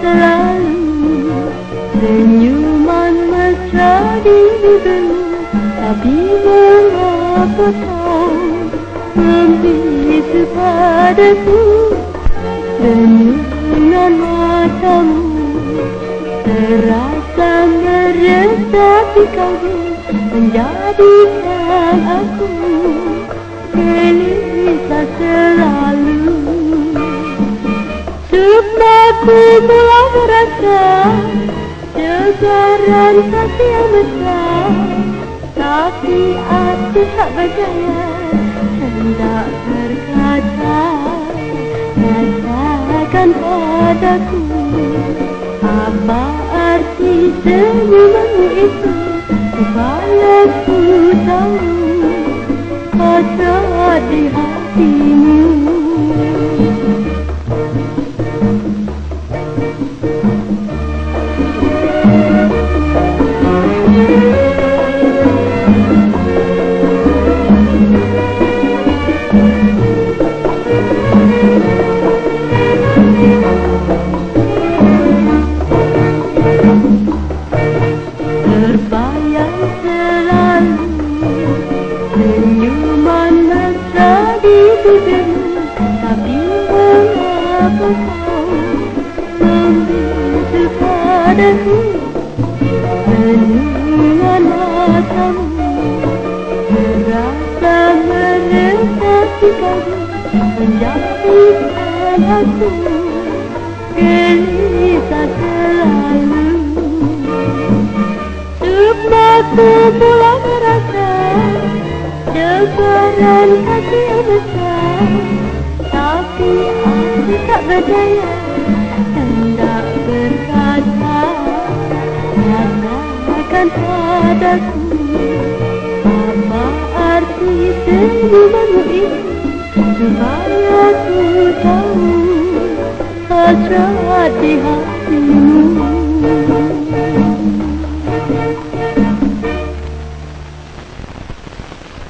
selalu Senyuman mesra di hidupmu Tapi mengapa kau Membisu padaku Senyuman matamu Terasa meresapi kau Menjadikan aku Gelisah selalu. Sebab ku merasa Kejaran kasih yang besar. Tapi aku tak berdaya Hendak berkata Katakan padaku Apa arti senyumanmu itu? Supaya ku tahu Hasrat di hatimu Menjadikan aku Gelisah selalu Sebabku mula merasa Kasih yang besar. Tapi aku tak berdaya Hendak berkata Katakan padaku. Apa arti senyumanmu itu Supaya ku tahu Hasrat di hatimu